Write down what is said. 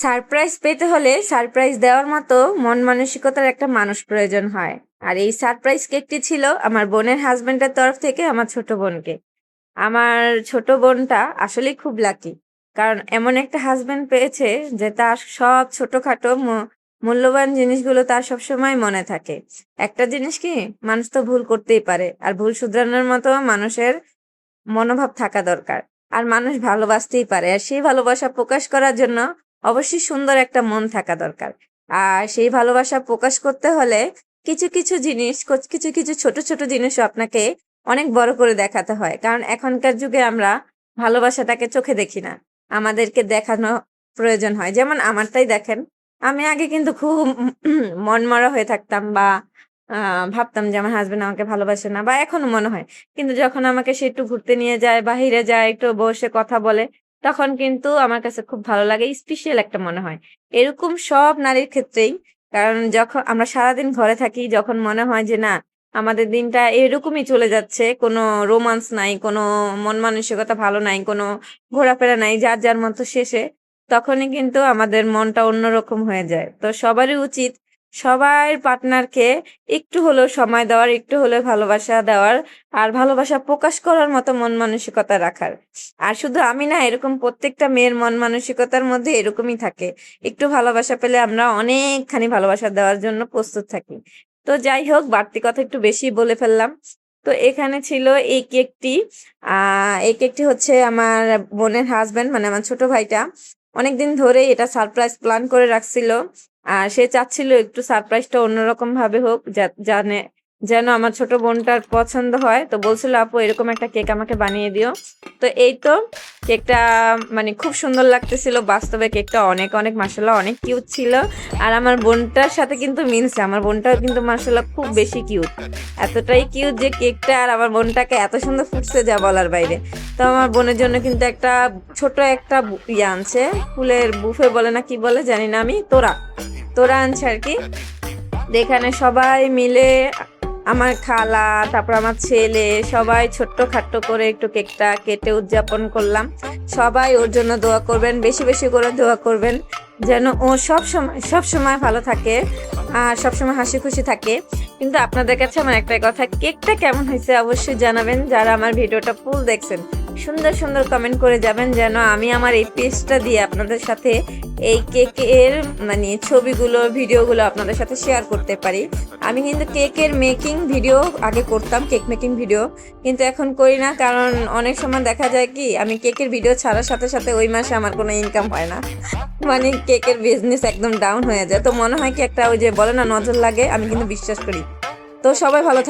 Surprise পেতে হলে surprise দেওয়ার মতো মন মানসিকতার একটা মানুষ প্রয়োজন হয়। আর এই সারপ্রাইজ কেকটি ছিল আমার বোনের হাজবেন্ডের তরফ থেকে আমার ছোট বোনকে। আমার ছোট বোনটা আসলেই খুব লাকি কারণ এমন একটা হাজবেন্ড পেয়েছে যে তার সব ছোটখাটো মূল্যবান জিনিসগুলো তার সবসময় মনে থাকে। একটা জিনিস কি, মানুষ তো ভুল করতেই পারে, আর ভুল শুধরানোর মতো মানুষের মনোভাব থাকা দরকার। আর মানুষ ভালোবাসতেই পারে, আর সেই ভালোবাসা প্রকাশ করার জন্য অবশ্যই সুন্দর একটা মন থাকা দরকার। আর সেই ভালোবাসা প্রকাশ করতে হলে কিছু কিছু জিনিস কিছু কিছু ছোট ছোট জিনিসও আপনাকে অনেক বড় করে দেখাতে হয়। কারণ এখনকার যুগে আমরা ভালোবাসাটাকে চোখে দেখি না। আমাদেরকে দেখানো প্রয়োজন হয়। যেমন আমারটাই দেখেন, আমি আগে কিন্তু খুব মনমরা হয়ে থাকতাম বা ভাবতাম যে আমার হাজবেন্ড আমাকে ভালোবাসে না বা এখনও মনে হয়। কিন্তু যখন আমাকে সে একটু ঘুরতে নিয়ে যায়, বাহিরে যায়, একটু বসে কথা বলে তখন কিন্তু আমার কাছে খুব ভালো লাগে স্পেশাল একটা মনে হয়। এরকম সব নারীর ক্ষেত্রেই, কারণ যখন আমরা সারাদিন ঘরে থাকি, যখন মনে হয় যে না, আমাদের দিনটা এরকমই চলে যাচ্ছে, কোনো রোমান্স নাই, কোনো মন মানসিকতা ভালো নাই, কোনো ঘোরাফেরা নাই, যার যার মতো শেষে, তখনই কিন্তু আমাদের মনটা অন্যরকম হয়ে যায়। তো সবারই উচিত সবার পার্টনারকে একটু হলেও সময় দেওয়ার, একটু হলেও ভালোবাসা দেওয়ার আর ভালোবাসা প্রকাশ করার মতো মন মানসিকতা রাখার। আর শুধু আমি না, এরকম প্রত্যেকটা মেয়ের মন মানসিকতার মধ্যে এরকমই থাকে। একটু ভালোবাসা পেলে আমরা অনেকখানি ভালোবাসা দেওয়ার জন্য প্রস্তুত থাকি। তো যাই হোক, বাড়তি কথা একটু বেশি বলে ফেললাম। তো এখানে ছিল এই কেকটি আহ এই কেকটি হচ্ছে আমার বোনের হাজবেন্ড মানে আমার ছোট ভাইটা। অনেকদিন ধরে এটা সারপ্রাইজ প্ল্যান করে রাখছিল। আর সে চাচ্ছিল একটু সারপ্রাইজটা অন্যরকম ভাবে হোক জানে, যেন আমার ছোট বোনটার পছন্দ হয়। তো বলছিল, আপু, এরকম একটা কেক আমাকে বানিয়ে দিও। তো এই তো কেকটা মানে খুব সুন্দর লাগতেছিল। বাস্তবে কেকটা অনেক অনেক মাসাল্লাহ অনেক কিউট ছিল। আর আমার বোনটার সাথে কিন্তু মিলছে। আমার বোনটাও কিন্তু মাসাল্লাহ খুব বেশি কিউট এতটাই কিউট যে কেকটা আর আমার বোনটাকে এত সুন্দর ফুটছে যা বলার বাইরে। তো আমার বোনের জন্য কিন্তু একটা ছোট একটা ইয়ে আনছে। ফুলের বুফে বলে না কি বলে জানি না আমি, তোরা। তোরা আনছে আর কি। তো এখানে সবাই মিলে আমার খালা, তারপর আমার ছেলে, সবাই ছোট্ট খাট্ট করে একটু কেকটা কেটে উদযাপন করলাম। সবাই ওর জন্য দোয়া করবেন, বেশি বেশি করে দোয়া করবেন, যেন ও সব সময় সব সময় ভালো থাকে, আর সব সময় হাসি খুশি থাকে। কিন্তু আপনাদের কাছে আমার একটাই কথা, কেকটা কেমন হয়েছে অবশ্যই জানাবেন, যারা আমার ভিডিওটা ফুল দেখছেন। সুন্দর সুন্দর কমেন্ট করে যাবেন যেন আমি আমার এই পেজটা দিয়ে আপনাদের সাথে এই কেকের মানে ছবিগুলো ভিডিওগুলো আপনাদের সাথে শেয়ার করতে পারি। আমি কিন্তু কেকের মেকিং ভিডিও আগে করতাম কেক মেকিং ভিডিও কিন্তু এখন করি না কারণ অনেক সময় দেখা যায় কি, আমি কেকের ভিডিও ছাড়ার সাথে সাথে ওই মাসে আমার কোনো ইনকাম হয় না। মানে কেকের বিজনেস একদম ডাউন হয়ে যায়। তো মনে হয় কি একটা ওই যে বলে না, নজর লাগে, আমি কিন্তু বিশ্বাস করি। তো সবাই ভালো